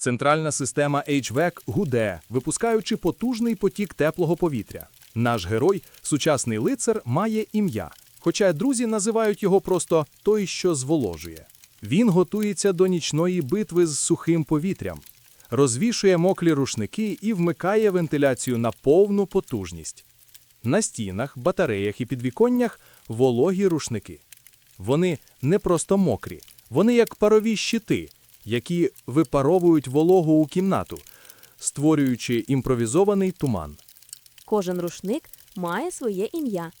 Центральна система HVAC гуде, випускаючи потужний потік теплого повітря. Наш герой, сучасний лицар, має ім'я, хоча друзі називають його просто той, що зволожує. Він готується до нічної битви з сухим повітрям, розвішує моклі рушники і вмикає вентиляцію на повну потужність. На стінах, батареях і підвіконнях вологі рушники. Вони не просто мокрі, вони як парові щити, які випаровують вологу у кімнату, створюючи імпровізований туман. Кожен рушник має своє ім'я: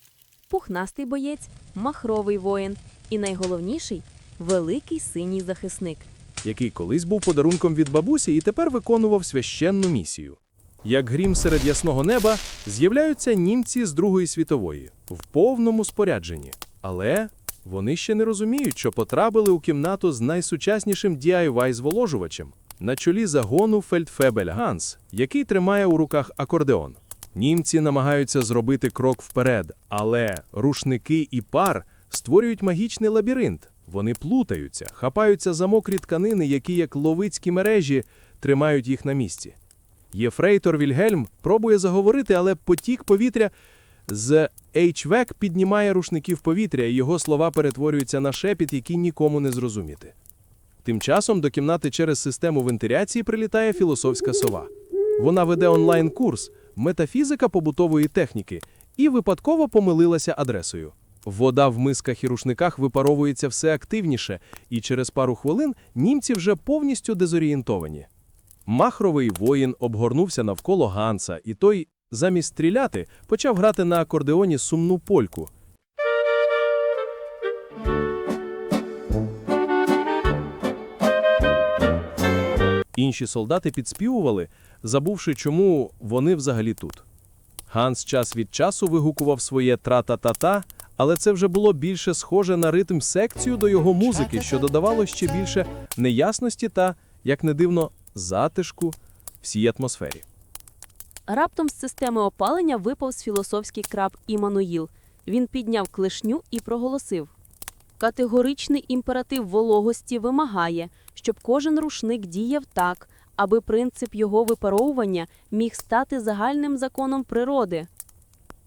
пухнастий боєць, махровий воїн і найголовніший великий синій захисник. який колись був подарунком від бабусі і тепер виконував священну місію. Як грім серед ясного неба, з'являються німці з Другої світової в повному спорядженні. Але вони ще не розуміють, що потрапили у кімнату з найсучаснішим DIY-зволожувачем на чолі загону Фельдфебель Ганс, який тримає у руках акордеон. Німці намагаються зробити крок вперед, але рушники і пар створюють магічний лабіринт. Вони плутаються, хапаються за мокрі тканини, які, як ловицькі мережі, тримають їх на місці. Єфрейтор Вільгельм пробує заговорити, але потік повітря з HVAC піднімає рушники в повітря, і його слова перетворюються на шепіт, який нікому не зрозуміти. Тим часом до кімнати через систему вентиляції прилітає філософська сова. Вона веде онлайн-курс метафізика побутової техніки і випадково помилилася адресою. Вода в мисках і рушниках випаровується все активніше, і через пару хвилин німці вже повністю дезорієнтовані. Махровий воїн обгорнувся навколо Ганса, і той, замість стріляти, почав грати на акордеоні сумну польку. Інші солдати підспівували, забувши, чому вони взагалі тут. Ганс час від часу вигукував своє тра-та-та-та, але це вже було більше схоже на ритм секцію до його музики, що додавало ще більше неясності та, як не дивно, затишку всій атмосфері. Раптом з системи опалення випав з філософський краб Імануїл. Він підняв клешню і проголосив: Категоричний імператив вологості вимагає, щоб кожен рушник діяв так, аби принцип його випаровування міг стати загальним законом природи.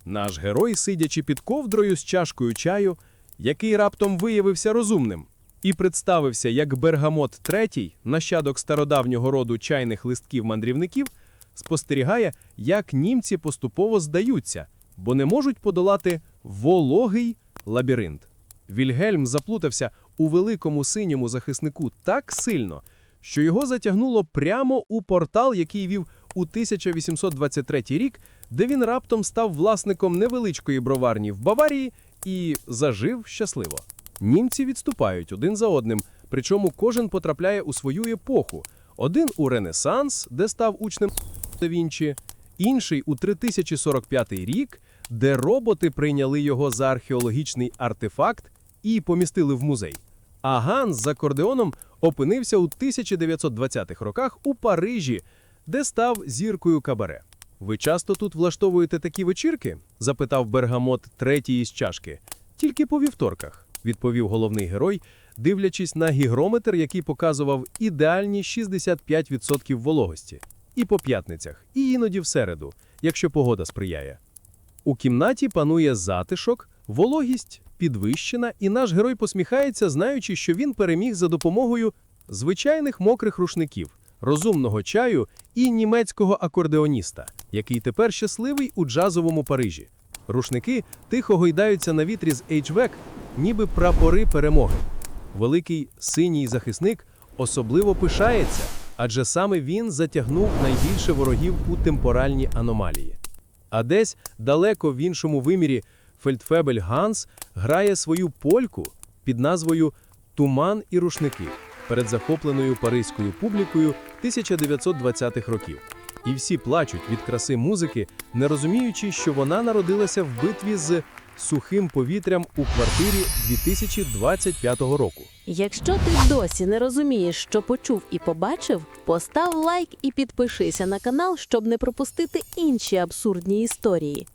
Наш герой, сидячи під ковдрою з чашкою чаю, який раптом виявився розумним, і представився як Бергамот третій, нащадок стародавнього роду чайних листків мандрівників, спостерігає, як німці поступово здаються, бо не можуть подолати вологий лабіринт. Вільгельм заплутався у великому синьому захиснику так сильно, що його затягнуло прямо у портал, який вів у 1823 рік, де він раптом став власником невеличкої броварні в Баварії і зажив щасливо. Німці відступають один за одним, причому кожен потрапляє у свою епоху. Один у Ренесанс, де став учнем да Вінчі, інший у 3045 рік, де роботи прийняли його за археологічний артефакт і помістили в музей. А Ганс з акордеоном опинився у 1920-х роках у Парижі, де став зіркою кабаре. Ви часто тут влаштовуєте такі вечірки? запитав Бергамот третій із чашки. Тільки по вівторках, відповів головний герой, дивлячись на гігрометр, який показував ідеальні 65% вологості. І по п'ятницях, і іноді в середу, якщо погода сприяє. У кімнаті панує затишок, вологість підвищена, і наш герой посміхається, знаючи, що він переміг за допомогою звичайних мокрих рушників, розумного чаю і німецького акордеоніста, який тепер щасливий у джазовому Парижі. Рушники тихо гойдаються на вітрі з HVAC, ніби прапори перемоги. Великий синій захисник особливо пишається, адже саме він затягнув найбільше ворогів у темпоральні аномалії. А десь далеко в іншому вимірі Фельдфебель Ганс грає свою польку під назвою Туман і рушники перед захопленою паризькою публікою 1920-х років. І всі плачуть від краси музики, не розуміючи, що вона народилася в битві з сухим повітрям у квартирі 2025 року. Якщо ти досі не розумієш, що почув і побачив, постав лайк і підпишися на канал, щоб не пропустити інші абсурдні історії.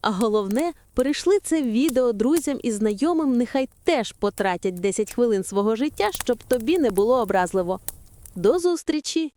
А головне, перейшли це відео друзям і знайомим, нехай теж потратять 10 хвилин свого життя, щоб тобі не було образливо. До зустрічі!